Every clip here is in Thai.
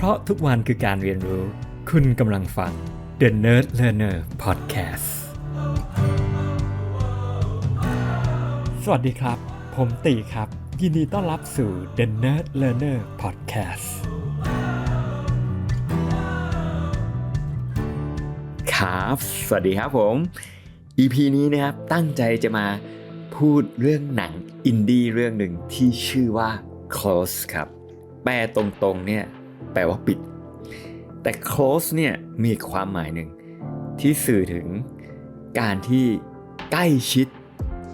เพราะทุกวันคือการเรียนรู้ คุณกำลังฟัง The Nerd Learner Podcast สวัสดีครับ ผมตีครับ ยินดีต้อนรับสู่ The Nerd Learner Podcast ครับ สวัสดีครับผม EP นี้นะครับตั้งใจจะมาพูดเรื่องหนังอินดี้เรื่องหนึ่งที่ชื่อว่า close ครับ แปลตรงๆเนี่ย แปลว่าปิด แต่ close เนี่ยมีความหมายหนึ่งที่สื่อถึงการที่ใกล้ชิด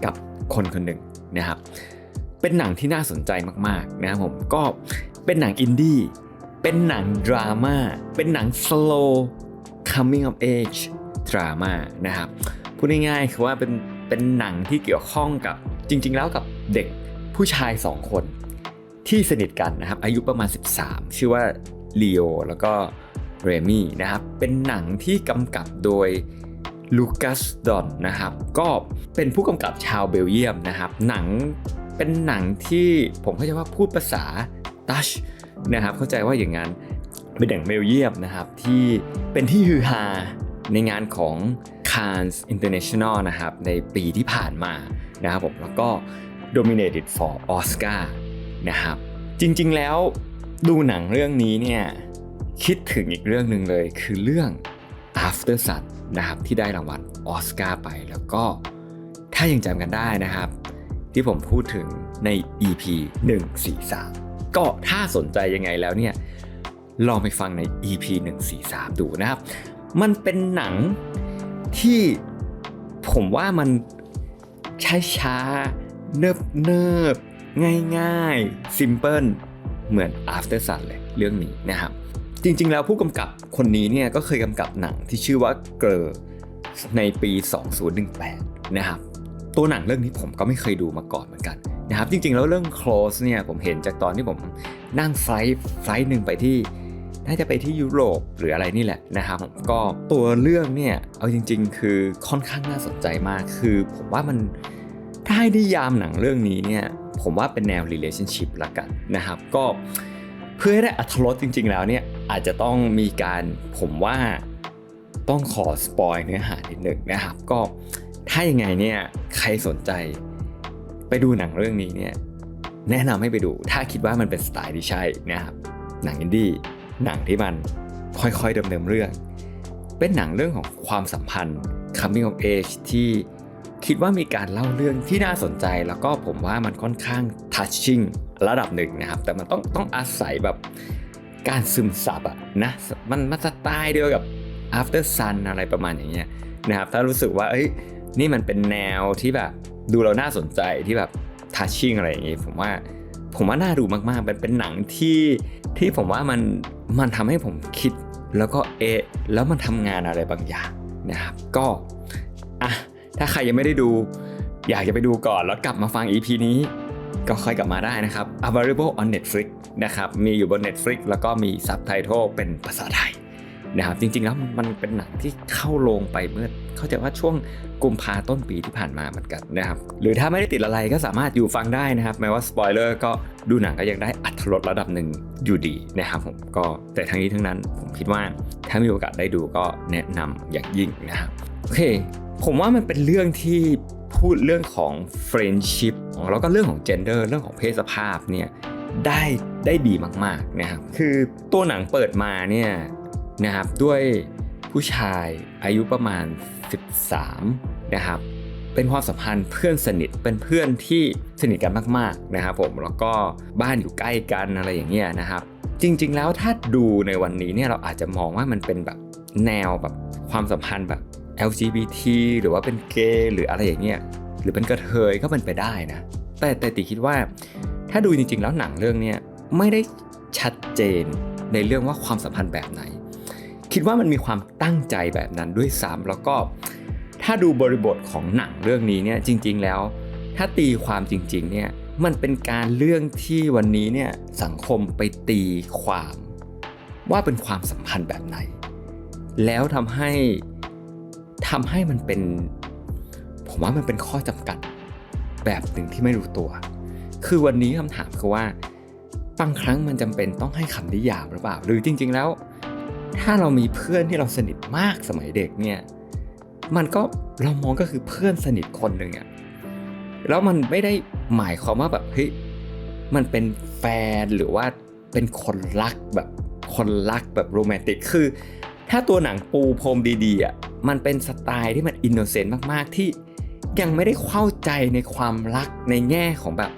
กับคนคนหนึ่งนะครับ เป็นหนังที่น่าสนใจมากๆนะครับผม ก็เป็นหนังอินดี้ เป็นหนังดราม่า เป็นหนัง slow coming of age drama นะครับ พูดง่ายๆคือว่าเป็นเป็นหนังที่เกี่ยวข้องกับจริง ๆ แล้วกับเด็กผู้ชาย2คน ที่สนิทกันนะครับ อายุประมาณ 13 ชื่อว่าลีโอแล้วก็เรมี่นะครับ เป็นหนังที่กำกับโดยลูคัสดอนนะครับ ก็เป็นผู้กำกับชาวเบลเยียมนะครับ หนังเป็นหนังที่ผมเข้าใจว่าพูดภาษาดัชนะครับ เข้าใจว่าอย่างนั้น เป็นหนังเบลเยียมนะครับ ที่เป็นที่ฮือฮาในงานของ Cannes International นะครับ ในปีที่ผ่านมานะครับผมแล้วก็ dominated for Oscar นะครับ จริงๆแล้วดูหนังเรื่องนี้เนี่ยคิดถึงอีกเรื่องหนึ่งเลยคือเรื่อง After Sun นะครับที่ได้รางวัลออสการ์ไปแล้วก็ถ้ายังจำกันได้นะครับ ที่ผมพูดถึงใน EP 143 ก็ถ้าสนใจยังไงแล้วเนี่ยลองไปฟังใน EP 143 ดูนะครับ มันเป็นหนังที่ผมว่ามันช้าช้าๆเนิบเนิบ ง่ายง่ายๆ simple เหมือน After Sun เลยเรื่องนี้นะครับ จริงๆ แล้วผู้กำกับคนนี้เนี่ยก็เคยกำกับหนังที่ชื่อว่าเกรอในปี 2018 นะครับ ตัวหนังเรื่องนี้ผมก็ไม่เคยดูมาก่อนเหมือนกันนะครับ จริงๆ แล้วเรื่อง close เนี่ยผมเห็นจากตอนที่ผมนั่งไฟล์ไฟล์หนึ่งไปที่น่าจะไปที่ยุโรปหรืออะไรนี่แหละนะครับก็ตัวเรื่องเนี่ยเอาจริง ๆ คือค่อนข้างน่าสนใจมากคือผมว่ามันถ้าให้นิยามหนังเรื่องนี้เนี่ย ผมว่าเป็นแนว relationship ละกันนะครับ ก็เพื่อให้ได้อัธรสจริง ๆ แล้วเนี่ยอาจจะต้องมีการผมว่าต้องขอสปอยเนื้อหานิดหนึ่งนะครับ ก็ถ้ายังไงเนี่ยใครสนใจไปดูหนังเรื่องนี้เนี่ยแนะนำให้ไปดู ถ้าคิดว่ามันเป็นสไตล์ที่ใช่นะครับหนังอินดี้หนังที่มันค่อยๆดำเนินเรื่อง เป็นหนังเรื่องของความสัมพันธ์ coming of age ที่ คิดว่ามีการเล่าเรื่องที่น่าสนใจ แล้วก็ผมว่ามันค่อนข้าง touching ระดับหนึ่งนะครับ แต่มันต้องต้องอาศัยแบบการซึมซับอะนะมันมันสไตล์เดียวกับ after sun อะไรประมาณอย่างเงี้ยนะครับ ถ้ารู้สึกว่าเอ้ยนี่มันเป็นแนวที่แบบดูเราน่าสนใจที่แบบ touching อะไรอย่างงี้ผมว่าผมว่าน่าดูมากๆเป็นเป็นหนังที่ที่ผมว่ามันมันทำให้ผมคิดแล้วก็เอะแล้วมันทำงานอะไรบางอย่างนะครับ ก็อะ ถ้าใครยังไม่ได้ดู อยากจะไปดูก่อนแล้วกลับมาฟัง EP นี้ ก็ค่อยกลับมาได้นะครับ available on Netflix นะครับ มีอยู่บน Netflix แล้วก็มี subtitle เป็นภาษาไทยนะครับ จริงๆแล้วมันเป็นหนังที่เข้าโรงไปเมื่อ เข้าใจว่าช่วงกุมภาต้นปีที่ผ่านมาเหมือนกันนะครับ หรือถ้าไม่ได้ติดอะไรก็สามารถอยู่ฟังได้นะครับ แม้ว่าสปอยเลอร์ก็ดูหนังก็ยังได้อัตรสระดับหนึ่งอยู่ดีนะครับผมก็แต่ทั้งนี้ทั้งนั้นผมคิดว่าถ้ามีโอกาสได้ดูก็แนะนำอย่างยิ่งนะครับ โอเค ผมว่ามันเป็นเรื่องที่พูดเรื่องของ friendship แล้วก็เรื่องของ gender เรื่องของเพศสภาพเนี่ยได้ได้ดีมากๆนะครับคือตัวหนังเปิดมาเนี่ยนะครับด้วยผู้ชายอายุประมาณ 13 นะครับเป็นความสัมพันธ์เพื่อนสนิทเป็นเพื่อนที่สนิทกันมากๆนะครับผมแล้วก็บ้านอยู่ใกล้กันอะไรอย่างเงี้ยนะครับ จริงๆแล้วถ้าดูในวันนี้เนี่ยเราอาจจะมองว่ามันเป็นแบบแนวแบบความสัมพันธ์แบบ LGBT หรือว่าเป็นเกย์หรืออะไรอย่างเงี้ยหรือเป็นกระเทยก็เป็นไปได้นะ แต่แต่ติคิดว่าถ้าดูจริงๆ แล้วหนังเรื่องเนี้ยไม่ได้ชัดเจนในเรื่องว่าความสัมพันธ์แบบไหน คิดว่ามันมีความตั้งใจแบบนั้นด้วยซ้ำแล้วก็ถ้าดูบริบทของหนังเรื่องนี้เนี่ยจริง ๆ แล้ว ถ้าตีความจริง ๆ เนี่ยมันเป็นการเรื่องที่วันนี้เนี่ยสังคมไปตีความว่าเป็นความสัมพันธ์แบบไหน แล้วทำให้ ทำให้มันเป็น ผมว่ามันเป็นข้อจำกัดแบบหนึ่งที่ไม่รู้ตัว คือวันนี้คำถามคือว่าบางครั้งมันจำเป็นต้องให้คำนิยามหรือเปล่า หรือจริง ๆ แล้ว ถ้าเรามีเพื่อนที่เราสนิทมากสมัยเด็กเนี่ย มันก็เรามองก็คือเพื่อนสนิทคนหนึ่งอะแล้วมันไม่ได้หมายความว่าแบบเฮ้ยมันเป็นแฟนหรือว่าเป็นคนรักแบบคนรักแบบโรแมนติกคือ ถ้าตัวหนังปูพรมดีๆอะ มันเป็นสไตล์ที่มันอินโนเซนต์มากๆ ที่ยังไม่ได้เข้าใจในความรักในแง่ของแบบ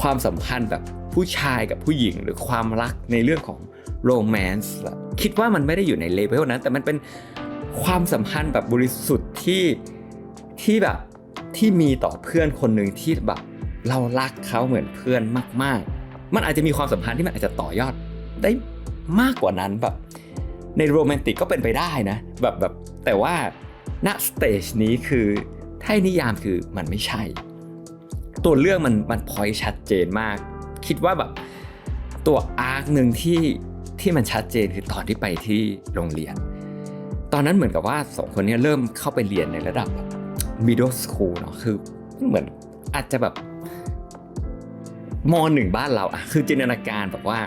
ความสัมพันธ์แบบผู้ชายกับผู้หญิงหรือความรักในเรื่องของโรแมนต์คิดว่ามันไม่ได้อยู่ในเลเวลนั้นแต่มันเป็นความสัมพันธ์แบบบริสุทธิ์ที่ที่แบบที่มีต่อเพื่อนคนหนึ่งที่แบบเรารักเขาเหมือนเพื่อนมาก ๆ มันอาจจะมีความสัมพันธ์ที่มันอาจจะต่อยอดได้มากกว่านั้นแบบ ในโรแมนติกก็เป็นไปได้นะ แบบแบบ แต่ว่าณสเตจนี้คือถ้าให้นิยามคือมันไม่ใช่ ตัวเรื่องมันมันพอยชัดเจนมาก คิดว่าแบบตัวอาร์คหนึ่งที่ที่มันชัดเจนคือตอนที่ไปที่โรงเรียน ตอนนั้นเหมือนกับว่าสองคนนี้เริ่มเข้าไปเรียนในระดับ middle school เนาะคือเหมือนอาจจะแบบมหนึ่งบ้านเราอะคือจินตนาการแบบว่า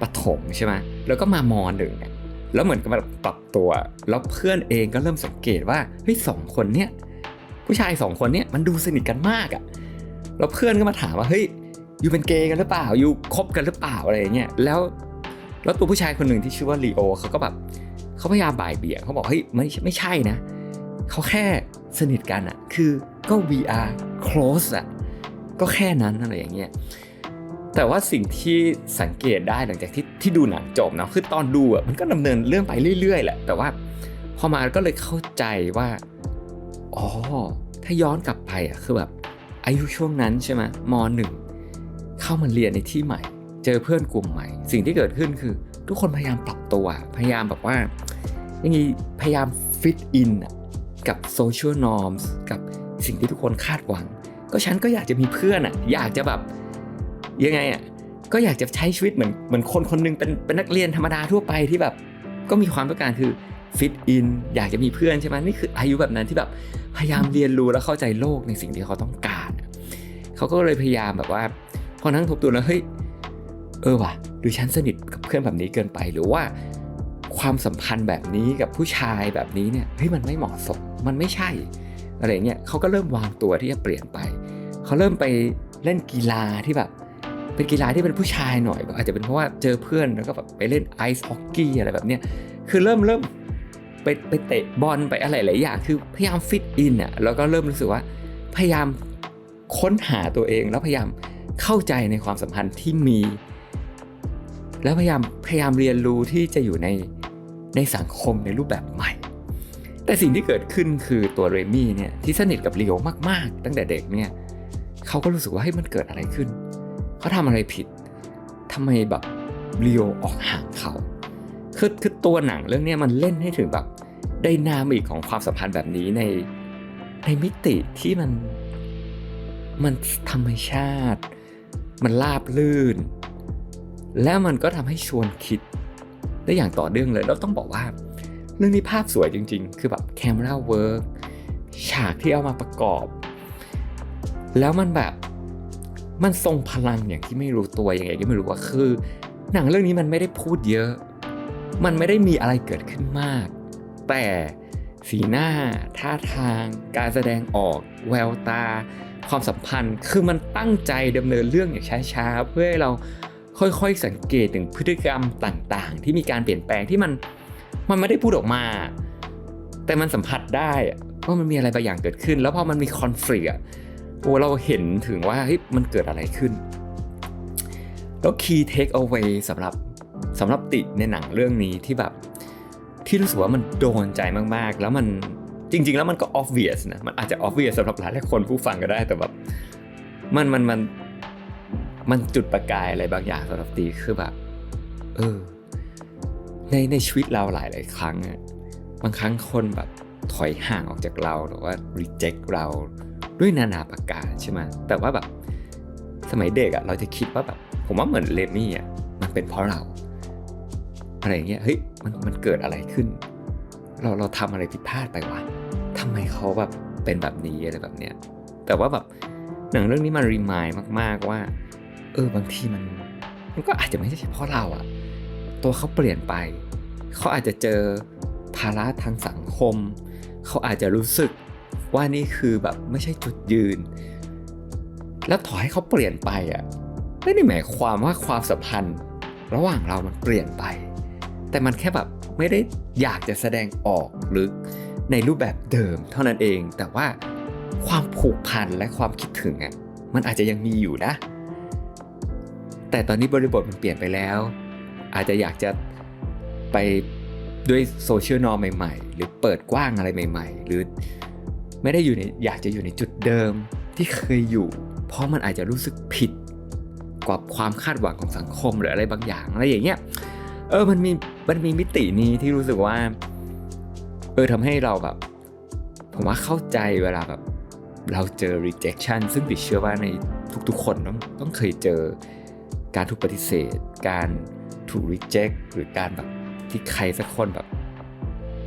ปฐมใช่ไหมแล้วก็มามหนึ่งอะ แล้วเหมือนกับแบบปรับตัวแล้วเพื่อนเองก็เริ่มสังเกตว่าเฮ้ยสองคนเนี้ยผู้ชายสองคนเนี้ยมันดูสนิทกันมากอะแล้วเพื่อนก็มาถามว่าเฮ้ยอยู่เป็นเกย์กันหรือเปล่าอยู่คบกันหรือเปล่าอะไรอย่างเงี้ยแล้วแล้วตัวผู้ชายคนหนึ่งที่ชื่อว่าลีโอเขาก็แบบเขาพยายามบ่ายเบี่ยงเขาบอกเฮ้ยไม่ไม่ใช่นะเขาแค่สนิทกันอะคือก็ VR close อะก็แค่นั้นอะไรอย่างเงี้ย แต่ว่าสิ่งที่สังเกตได้หลังจากที่ที่ดูหนังจบเนาะคือตอนดูอะมันก็ดำเนินเรื่องไปเรื่อยๆแหละแต่ว่าพอมาก็เลยเข้าใจว่าอ๋อถ้าย้อนกลับไปอะคือแบบอายุช่วงนั้นใช่ไหมมหนึ่งเข้ามาเรียนในที่ใหม่ เจอเพื่อนกลุ่มใหม่ สิ่งที่เกิดขึ้นคือ ทุกคนพยายามปรับตัว พยายามแบบว่าอย่างนี้พยายามฟิตอินกับโซเชียลนอร์มส์กับสิ่งที่ทุกคนคาดหวัง ก็ฉันก็อยากจะมีเพื่อนอะอยากจะแบบ ยังไงอะก็อยากจะใช้ชีวิตเหมือนเหมือนคนคนหนึงเป็นเป็นนักเรียนธรรมดาทั่วไปที่แบบ ก็มีความต้องการคือฟิตอินอยากจะมีเพื่อนใช่ไหมนี่คืออายุแบบนั้นที่แบบพยายามเรียนรู้และเข้าใจโลกในสิ่งที่เขาต้องการ เขาก็เลยพยายามแบบว่า พอนั่งทบทวนแล้วเฮ้ยเออว่ะหรือฉันสนิทกับเพื่อนแบบนี้เกินไปหรือว่า ความสัมพันธ์แบบนี้กับผู้ชายแบบนี้เนี่ยเฮ้ยมันไม่เหมาะสมมันไม่ใช่อะไรเงี้ยเขาก็เริ่มวางตัวที่จะเปลี่ยนไป เขาเริ่มไปเล่นกีฬาที่แบบ เป็นกีฬาที่เป็นผู้ชายหน่อยอาจจะเป็นเพราะว่าเจอเพื่อนแล้วก็แบบไปเล่นไอซ์ฮอกกี้อะไรแบบเนี้ยคือเริ่มเริ่มไปไปเตะบอลไปอะไรหลายอย่างคือพยายามฟิตอินอะแล้วก็เริ่มรู้สึกว่าพยายามค้นหาตัวเองแล้วพยายามเข้าใจในความสัมพันธ์ที่มี แล้วพยายามพยายามเรียนรู้ที่จะอยู่ในในสังคมในรูปแบบใหม่ แต่สิ่งที่เกิดขึ้นคือตัวเรมี่เนี่ยที่สนิทกับลีโอมาก ๆ ตั้งแต่เด็กเนี่ยเขาก็รู้สึกว่าให้ยมันเกิดอะไรขึ้น เขาทำอะไรผิดทำไมแบบลีโอออกห่างเขาคือคือตัวหนังเรื่องนี้มันเล่นให้ถึงแบบไดนามิกของความสัมพันธ์แบบนี้ในในมิติที่มันมันธรรมชาติ มันราบลื่น แล้วมันก็ทำให้ชวนคิดได้อย่างต่อเนื่องเลย แล้วต้องบอกว่า เรื่องนี้ภาพสวยจริง ๆ คือแบบแคม e ราเวิร์กฉากที่เอามาประกอบ แล้วมันแบบ มันทรงพลังอย่างที่ไม่รู้ตัวยังไงก็ไม่รู้ว่าคือ หนังเรื่องนี้มันไม่ได้พูดเยอะ มันไม่ได้มีอะไรเกิดขึ้นมาก แต่สีหน้า ท่าทาง การแสดงออก แววตา ความสัมพันธ์ คือมันตั้งใจดำเนินเรื่องอย่างช้าๆ เพื่อให้เราค่อยๆ สังเกตถึงพฤติกรรมต่างๆ ที่มีการเปลี่ยนแปลงที่มันมันไม่ได้พูดออกมา แต่มันสัมผัสได้อะว่ามันมีอะไรบางอย่างเกิดขึ้น แล้วพอมันมีคอน FLICT อ้เราเห็นถึงว่าเฮ้ยมันเกิดอะไรขึ้น แล้ว key take away สำหรับสำหรับติดในหนังเรื่องนี้ที่แบบที่รู้สึกว่ามันโดนใจมากๆ แล้วมันจริง ๆ แล้วมันก็ obvious นะมันอาจจะ obvious สำหรับหลายๆคนผู้ฟังก็ได้แต่แบบมันมันมันมันจุดประกายอะไรบางอย่างสำหรับตีคือแบบเออในในชีวิตเราหลายหลายครั้งอะบางครั้งคนแบบถอยห่างออกจากเราหรือว่า reject เรา ด้วยนานาประการใช่ไหมแต่ว่าแบบสมัยเด็กอะเราจะคิดว่าแบบผมว่าเหมือนเลมี่อะมันเป็นเพราะเราอะไรอย่างเงี้ยเฮ้ยมันมันเกิดอะไรขึ้น เราเราทำอะไรผิดพลาดไปวะทำไมเขาแบบเป็นแบบนี้อะไรแบบเนี้ยแต่ว่าแบบหนังเรื่องนี้มันรีมายมาก ๆว่า เออบางทีมันมันก็อาจจะไม่ใช่เฉพาะเราอะตัวเขาเปลี่ยนไป เขาอาจจะเจอภาระทางสังคม เขาอาจจะรู้สึก ว่านี่คือแบบไม่ใช่จุดยืน แล้วถอให้เขาเปลี่ยนไปอะไม่ได้หมายความว่าความสัมพันธ์ ระหว่างเรามันเปลี่ยนไป แต่มันแค่แบบไม่ได้อยากจะแสดงออกหรือในรูปแบบเดิมเท่านั้นเอง แต่ว่าความผูกพันและความคิดถึงอะมันอาจจะยังมีอยู่นะ แต่ตอนนี้บริบทมันเปลี่ยนไปแล้ว อาจจะอยากจะไปด้วยโซเชียลนอร์ใหม่ ๆ หรือเปิดกว้างอะไรใหม่ ๆ หรือ ไม่ได้อยู่ในอยากจะอยู่ในจุดเดิมที่เคยอยู่ เพราะมันอาจจะรู้สึกผิดกว่าความคาดหวังของสังคมหรืออะไรบางอย่างอะไรอย่างเงี้ยเออมันมีมันมีมิตินี้ที่รู้สึกว่าเออทำให้เราแบบ ผมว่าเข้าใจเวลาแบบเราเจอ rejection ซึ่งดิดเชื่อว่าในทุกๆ คนต้องต้องเคยเจอการถูกปฏิเสธ การถูก reject หรือการแบบที่ใครสักคนแบบ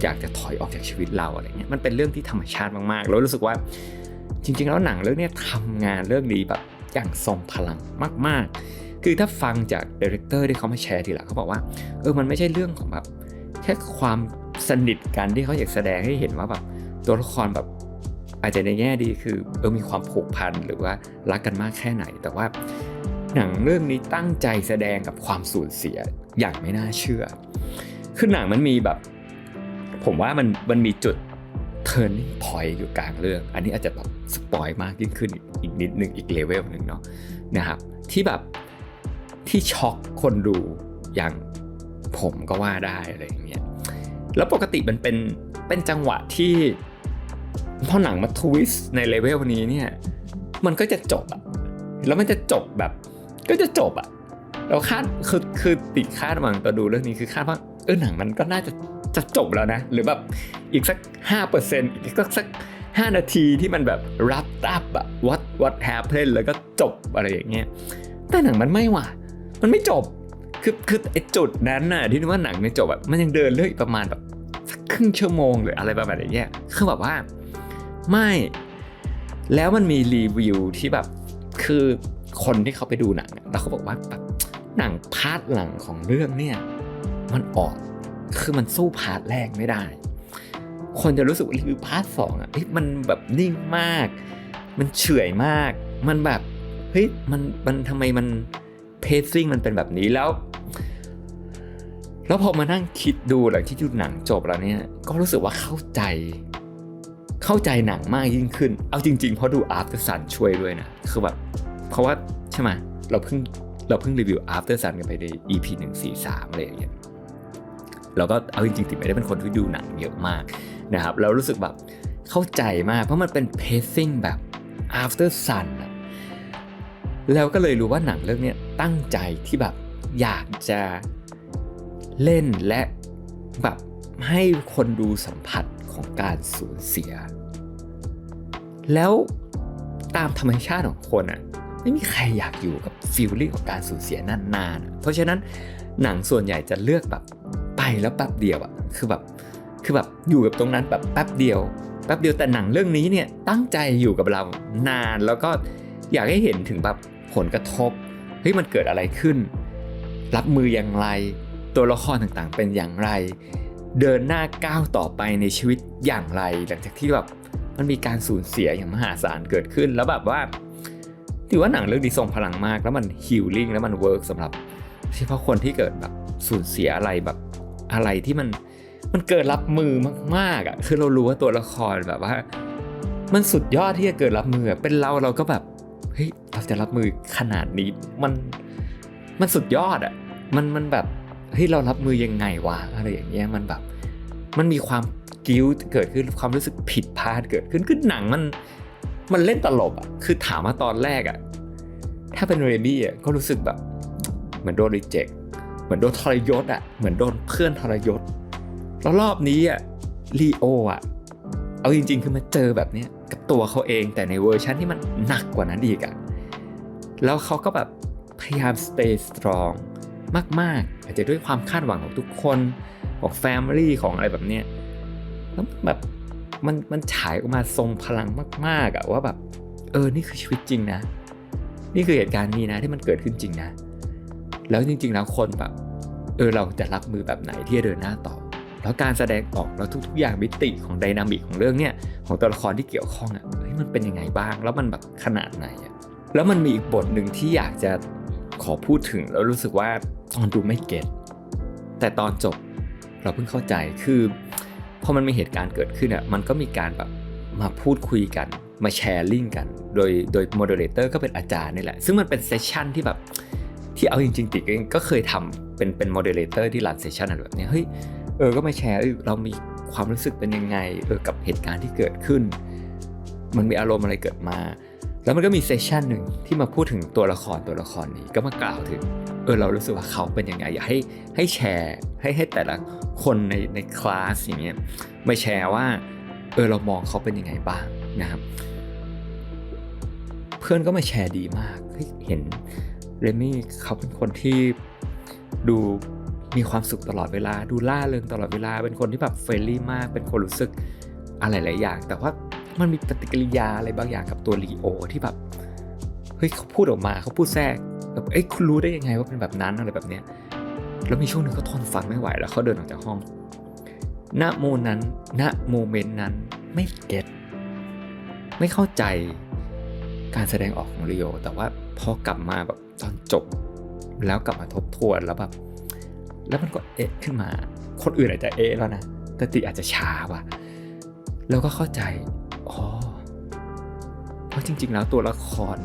อยากจะถอยออกจากชีวิตเราอะไรเงี้ยมันเป็นเรื่องที่ธรรมชาติมากๆ แล้วรู้สึกว่าจริง ๆ แล้วหนังเรื่องนี้ทำงานเรื่องนี้แบบอย่างทรงพลังมาก ๆ คือถ้าฟังจากดีเรคเตอร์ที่เขามาแชร์ทีหลังเขาบอกว่าเออมันไม่ใช่เรื่องของแบบแค่ความสนิทกันที่เขาอยากแสดงให้เห็นว่าแบบตัวละครแบบอาจจะในแง่ดีคือเออมีความผูกพันหรือว่ารักกันมากแค่ไหน แต่ว่าหนังเรื่องนี้ตั้งใจแสดงกับความสูญเสียอย่างไม่น่าเชื่อ คือหนังมันมีแบบ ผมว่ามันมันมีจุด turning point อยู่กลางเรื่อง อันนี้อาจจะแบบสปอยมากยิ่งขึ้นอีกนิดนึงอีกเลเวลหนึ่งเนาะนะครับ ที่แบบที่ช็อกคนดูอย่างผมก็ว่าได้อะไรอย่างเงี้ยแล้วปกติมันเป็นเป็นจังหวะที่พอหนังมาทวิสต์ในเลเวลนี้เนี่ยมันก็จะจบอะแล้วมันจะจบแบบ ก็จะจบอะเราคาดคือคือติดคาดหวังตอนดูเรื่องนี้คือคาดว่าเออหนังมันก็น่าจะ จะจบแล้วนะ หรือแบบอีกสัก 5%อีกสักสัก5นาทีที่มันแบบรับตับอะ what what happened แล้วก็จบอะไรอย่างเงี้ยแต่หนังมันไม่ว่ะ มันไม่จบ คือคือไอ้จุดนั้นน่ะที่นึกว่าหนังไม่จบแบบมันยังเดินเรื่องอีกประมาณแบบสักครึ่งชั่วโมงหรืออะไรประมาณอย่างเงี้ยคือแบบว่าไม่แล้วมันมีรีวิวที่แบบคือคนที่เขาไปดูหนังแล้วเขาบอกว่าแบบหนังพาร์ทหลังของเรื่องเนี่ยมันออก คือมันสู้พาร์ทแรกไม่ได้ คนจะรู้สึกว่ารีวิวพาร์ทสองอะเฮ้ยมันแบบนิ่งมาก มันเฉื่อยมาก มันแบบเฮ้ยมันมันทำไมมันเพซซิ่งมันเป็นแบบนี้แล้ว แล้วพอมานั่งคิดดูหลังที่ดูหนังจบแล้วเนี่ย ก็รู้สึกว่าเข้าใจ เข้าใจหนังมากยิ่งขึ้น เอาจริงๆเพราะดู After Sun ช่วยด้วยนะคือแบบเพราะว่าใช่ไหมเราเพิ่งเราเพิ่งรีวิว After Sun กันไปใน EP 1 4 3อะไรอย่างเงี้ย เราก็เอาจริงๆติไม่ได้เป็นคนที่ดูหนังเยอะมากนะครับแล้วรู้สึกแบบเข้าใจมากเพราะมันเป็น pacing แบบ after sun แล้วก็เลยรู้ว่าหนังเรื่องนี้ตั้งใจที่แบบอยากจะเล่นและแบบให้คนดูสัมผัสของการสูญเสีย แล้วตามธรรมชาติของคนอะไม่มีใครอยากอยู่กับฟีลลิ่งของการสูญเสียนานๆ เพราะฉะนั้นหนังส่วนใหญ่จะเลือกแบบ แล้วแป๊บเดียวอะคือแบบคือแบบอยู่กับตรงนั้นแบบแป๊บเดียวแป๊บเดียวแต่หนังเรื่องนี้เนี่ยตั้งใจอยู่กับเรานานแล้วก็อยากให้เห็นถึงแบบผลกระทบเฮ้ยมันเกิดอะไรขึ้น รับมืออย่างไร ตัวละครต่างๆ เป็นอย่างไร เดินหน้าก้าวต่อไปในชีวิตอย่างไร หลังจากที่แบบมันมีการสูญเสียอย่างมหาศาลเกิดขึ้นแล้วแบบว่าถือว่าหนังเรื่องนี้ทรงพลังมาก แล้วมันฮิลลิ่งแล้วมันเวิร์กสำหรับเฉพาะคนที่เกิดแบบสูญเสียอะไรแบบ อะไรที่มันมันเกิดรับมือมากๆอะคือเรารู้ว่าตัวละครแบบว่า มันสุดยอดที่จะเกิดรับมือเป็นเราเราก็แบบเฮ้ยเราจะรับมือขนาดนี้มันมันสุดยอดอะมันมันแบบเฮ้ยเรารับมือยังไงวะอะไรอย่างเงี้ยมันแบบ มันมีความกิ้วเกิดขึ้นความรู้สึกผิดพลาดเกิดขึ้นคือหนังมันมันเล่นตลกอะคือถามว่าตอนแรกอะถ้าเป็นเรบี้อะก็รู้สึกแบบเหมือนโดนรีเจ็ค เหมือนโดนทรยศอะเหมือนโดนเพื่อนทรยศแล้วรอบนี้อะลีโออะเอาจริง ๆ คือมาเจอแบบเนี้ยกับตัวเขาเองแต่ในเวอร์ชันที่มันหนักกว่านั้นอีกอะแล้วเขาก็แบบพยายาม stay strong มาก ๆ อาจจะด้วยความคาดหวังของทุกคนของ family ของอะไรแบบเนี้ยแล้วแบบมันมันฉายออกมาทรงพลังมาก ๆอะว่าแบบ เออนี่คือชีวิตจริงนะ นี่คือเหตุการณ์นี้นะที่มันเกิดขึ้นจริงนะ แล้วจริงๆแล้วคนแบบเออเราจะรับมือแบบไหนที่จะเดินหน้าต่อ แล้วการแสดงออกแล้วทุกๆอย่างมิติของไดนามิกของเรื่องเนี้ยของตัวละครที่เกี่ยวข้องอะเฮ้ยมันเป็นยังไงบ้าง แล้วมันแบบขนาดไหนอะแล้วมันมีอีกบทหนึ่งที่อยากจะขอพูดถึงแล้วรู้สึกว่าตอนดูไม่เก็ตแต่ตอนจบเราเพิ่งเข้าใจคือพอมันมีเหตุการณ์เกิดขึ้นอะมันก็มีการแบบมาพูดคุยกันมาแชร์ลิงก์กัน โดยโดยโมเดเลเตอร์ก็เป็นอาจารย์นี่แหละ ซึ่งมันเป็นเซสชั่นที่แบบ ที่เอาจริงๆติกเองก็เคยทำเป็นเป็นโมเดเลเตอร์ที่รันเซสชันอะไรแบบนี้เฮ้ยเออก็มาแชร์เอ้ยเรามีความรู้สึกเป็นยังไงเออกับเหตุการณ์ที่เกิดขึ้น มันมีอารมณ์อะไรเกิดมา แล้วมันก็มีเซสชันหนึ่งที่มาพูดถึงตัวละครตัวละครนี้ก็มากล่าวถึงเออเรารู้สึกว่าเขาเป็นยังไงอยากให้ให้แชร์ให้ให้แต่ละคนในในคลาสอย่างเงี้ยมาแชร์ว่าเออเรามองเขาเป็นยังไงบ้างนะครับ เพื่อนก็มาแชร์ดีมากเห็น เรมี่เขาเป็นคนที่ดูมีความสุขตลอดเวลา ดูล่าเริงตลอดเวลา เป็นคนที่แบบเฟรนลี่มาก เป็นคนรู้สึกอะไรหลายอย่าง แต่ว่ามันมีปฏิกิริยาอะไรบางอย่างกับตัวลีโอที่แบบเฮ้ยเขาพูดออกมาเขาพูดแทรกแบบเอ้ยคุณรู้ได้ยังไงว่าเป็นแบบนั้นอะไรแบบเนี้ยแล้วมีช่วงหนึ่งเขาทนฟังไม่ไหวแล้วเขาเดินออกจากห้อง ณโมนั้นณโมเมนต์นั้นไม่เก็ตไม่เข้าใจการแสดงออกของลีโอแต่ว่า พอกลับมาแบบตอนจบ แล้วกลับมาทบทวนแล้วแบบแล้วมันก็เอะขึ้นมา คนอื่นอาจจะเอะแล้วนะแต่ติอาจจะช้าว่ะแล้วก็เข้าใจอ๋อเพราะจริง ๆ แล้วตัวละคร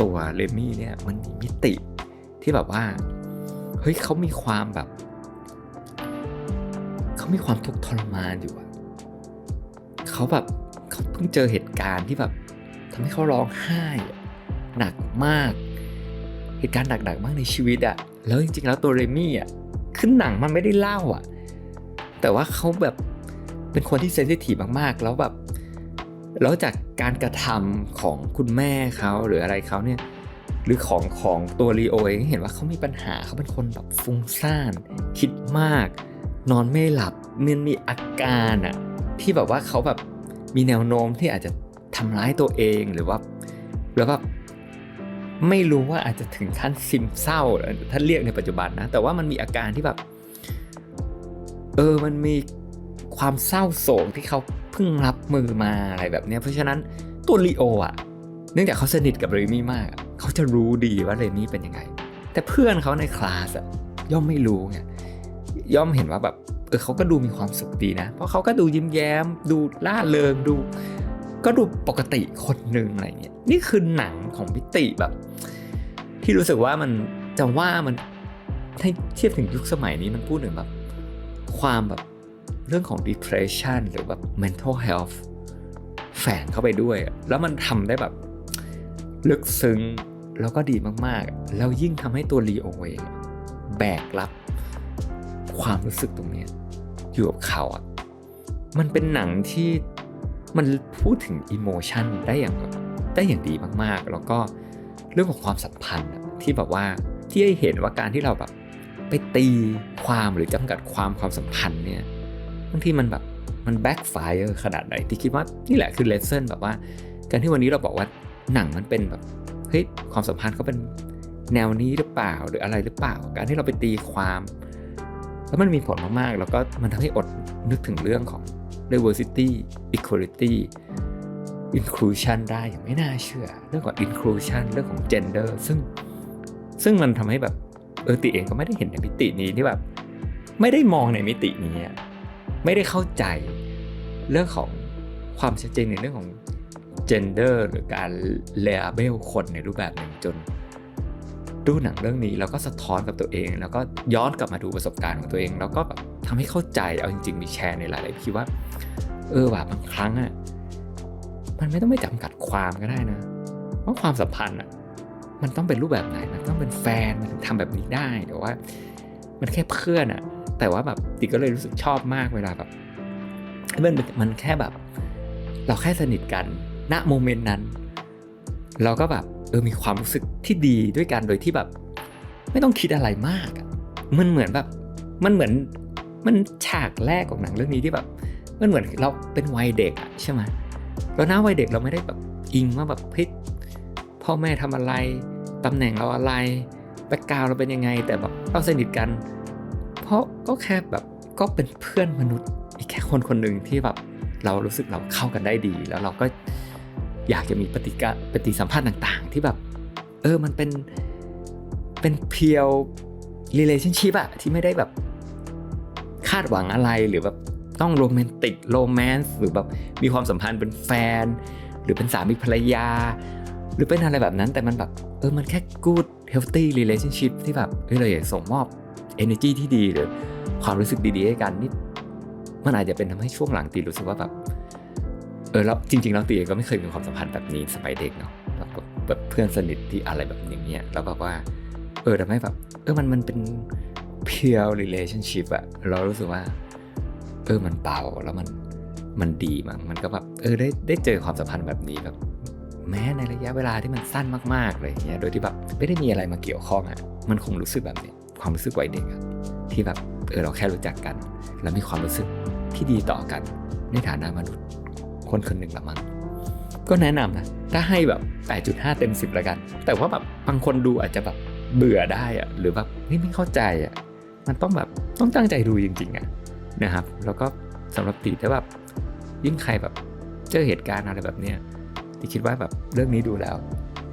ตัวเลมี่เนี่ยมันมีมิติที่แบบว่าเฮ้ยเขามีความแบบเขามีความทุกข์ทรมานอยู่อะเขาแบบเขาเพิ่งเจอเหตุการณ์ที่แบบทำให้เขาร้องไห้อะ หนักมาก เหตุการณ์หนักๆมากในชีวิตอะแล้วจริงๆแล้วตัวเรมี่อะขึ้นหนังมันไม่ได้เล่าอะแต่ว่าเขาแบบเป็นคนที่เซนซิทีฟมากๆ แล้วแบบแล้วจากการกระทำของคุณแม่เขาหรืออะไรเขาเนี่ยหรือของของตัวลีโอเองเห็นว่าเขามีปัญหาเขาเป็นคนแบบฟุ้งซ่าน คิดมาก นอนไม่หลับมันมีอาการอะที่แบบว่าเขาแบบมีแนวโน้มที่อาจจะทำร้ายตัวเองหรือว่าแล้วแบบ ไม่รู้ว่าอาจจะถึงขั้นซึมเศร้าถ้าเรียกในปัจจุบันนะ แต่ว่ามันมีอาการที่แบบ เออมันมีความเศร้าโศกที่เขาเพิ่งรับมือมาอะไรแบบนี้เพราะฉะนั้นตัวลีโออะ เนื่องจากเขาสนิทกับเรมี่มาก เขาจะรู้ดีว่าเรมี่เป็นยังไง แต่เพื่อนเขาในคลาสอะย่อมไม่รู้ไงย่อมเห็นว่าแบบเออเขาก็ดูมีความสุขดีนะ เพราะเขาก็ดูยิ้มแย้ม ดูล่าเริงดู ก็ดูปกติคนหนึ่งอะไรเงี้ยนี่คือหนังของพิติแบบ ที่รู้สึกว่ามันจะว่ามันให้เทียบถึงยุคสมัยนี้มันพูดถึงแบบ ความแบบเรื่องของ depression หรือแบบ mental health แฝงเข้าไปด้วย แล้วมันทำได้แบบ ลึกซึ้งแล้วก็ดีมากๆ แล้วยิ่งทำให้ตัวลีโอเองแบกรับ ความรู้สึกตรงนี้อยู่กับเขาอะ มันเป็นหนังที่ มันพูดถึงอิโมชันได้อย่างได้อย่างดีมากๆ แล้วก็เรื่องของความสัมพันธ์ที่แบบว่าที่ให้เห็นว่าการที่เราแบบไปตีความหรือจำกัดความความสัมพันธ์เนี่ยบางทีมันแบบมันแบ็กไฟร์ขนาดไหนที่คิดว่านี่แหละคือเลสเซนแบบว่า การที่วันนี้เราบอกว่าหนังมันเป็นแบบเฮ้ยความสัมพันธ์เขาเป็นแนวนี้หรือเปล่าหรืออะไรหรือเปล่า การที่เราไปตีความ แล้วมันมีผลมากๆ แล้วก็มันทำให้อดนึกถึงเรื่องของ diversity equality inclusion ได้อย่างไม่น่าเชื่อ เรื่องของ inclusion เรื่องของ gender ซึ่งซึ่งมันทำให้แบบเออติเองก็ไม่ได้เห็นในมิตินี้ที่แบบ ไม่ได้มองในมิตินี้ ไม่ได้เข้าใจเรื่องของความชัดเจนในเรื่องของ gender หรือการ label คนในรูปแบบหนึ่งจน ดูหนังเรื่องนี้แล้วก็สะท้อนกับตัวเอง แล้วก็ย้อนกลับมาดูประสบการณ์ของตัวเอง แล้วก็แบบทำให้เข้าใจเอาจริง ๆ มีแชร์ในหลายๆที่ว่า เออว่าบางครั้งอะมันไม่ต้องไปจำกัดความก็ได้นะว่าความสัมพันธ์อะมันต้องเป็นรูปแบบไหนมันต้องเป็นแฟนมันถึงทำแบบนี้ได้แต่ว่า มันแค่เพื่อนอะ แต่ว่าแบบติกก็เลยรู้สึกชอบมากเวลาแบบมันมันแค่แบบ เราแค่สนิทกันณโมเมนต์นั้น เราก็แบบ ออมีความรู้สึกที่ดีด้วยกันโดยที่แบบ ไม่ต้องคิดอะไรมากมันเหมือนแบบ มันเหมือนมันฉากแรกของหนังเรื่องนี้ที่แบบมันเหมือนเราเป็นวัยเด็กอะใช่ไหมแล้วหน้าวัยเด็กเราไม่ได้แบบอิงว่าแบบเฮ้ยพ่อแม่ทำอะไรตำแหน่งเราอะไรแบ็กกราวเราเป็นยังไง แต่แบบเราสนิทกัน เพราะก็แค่แบบก็เป็นเพื่อนมนุษย์ อีกแค่คนคนหนึ่งที่แบบเรารู้สึกเราเข้ากันได้ดี แล้วเราก็ อยากจะมีปฏิกะปฏิสัมพันธ์ต่าง ๆ ที่แบบ เออมันเป็นเป็นเพียว relationship อะที่ไม่ได้แบบคาดหวังอะไรหรือแบบต้องโรแมนติกโรแมนต์หรือแบบมีความสัมพันธ์เป็นแฟน หรือเป็นสามีภรรยา หรือเป็นอะไรแบบนั้นแต่มันแบบเออมันแค่ good healthy relationship ที่แบบเออเราอยากส่งมอบ energy ที่ดีหรือความรู้สึกดีๆให้กันนี่มันอาจจะเป็นทำให้ช่วงหลังตีรู้สึกว่าแบบ ออแล้วจริงๆแล้วตีเองก็ไม่เคยมีความสัมพันธ์แบบนี้สมัยเด็กเนาะแบบแบบเพื่อนสนิทที่อะไรแบบอย่างเงี้ยแล้วแบบว่า เออทำให้แบบเออมันมันเป็น pure relationship อะเรารู้สึกว่า เออมันเบาแล้วมันมันดีมั้งมันก็แบบเออได้ได้เจอความสัมพันธ์แบบนี้แบบ แม้ในระยะเวลาที่มันสั้นมากๆเลยเงี้ยโดยที่แบบไม่ได้มีอะไรมาเกี่ยวข้องอะ่ะมันคงรู้สึกแบบนี้ความรู้สึกวัยเด็กอะที่แบบเออเราแค่รู้จักกัน แล้วมีความรู้สึกที่ดีต่อกันในฐานะมนุษย์ คนคนหนึ่งละมั้งก็แนะนำนะ ถ้าให้แบบ 8.5 เต็ม 10ละกัน แต่ว่าแบบบางคนดูอาจจะแบบเบื่อได้อะหรือแบบเฮ้ยไม่เข้าใจอะมันต้องแบบต้องตั้งใจดูจริงๆอะนะครับ แล้วก็สำหรับตีถ้าแบบยิ่งใครแบบเจอเหตุการณ์อะไรแบบเนี้ยที่คิดว่าแบบเรื่องนี้ดูแล้ว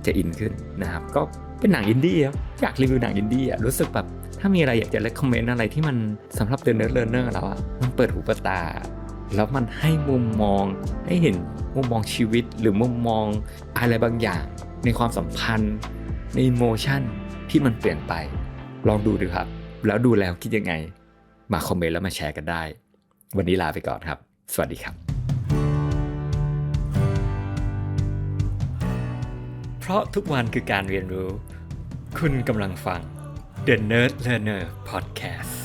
จะอินขึ้นนะครับ ก็เป็นหนังอินดี้ครับอยากรีวิวหนังอินดี้อะรู้สึกแบบถ้ามีอะไรอยากจะเล c คอมเมนต์อะไรที่มันสำหรับเดนเนอร์เลอร์เนอร์แล้วอะมันเปิดหูเปิดตา แล้วมันให้มุมมองให้เห็นมุมมองชีวิตหรือมุมมองอะไรบางอย่าง ในความสัมพันธ์ ในอิโมชันที่มันเปลี่ยนไป ลองดูดูครับ แล้วดูแล้วคิดยังไง มาคอมเมนต์แล้วมาแชร์กันได้ วันนี้ลาไปก่อนครับ สวัสดีครับ เพราะทุกวันคือการเรียนรู้ คุณกำลังฟัง The Nerd Learner Podcast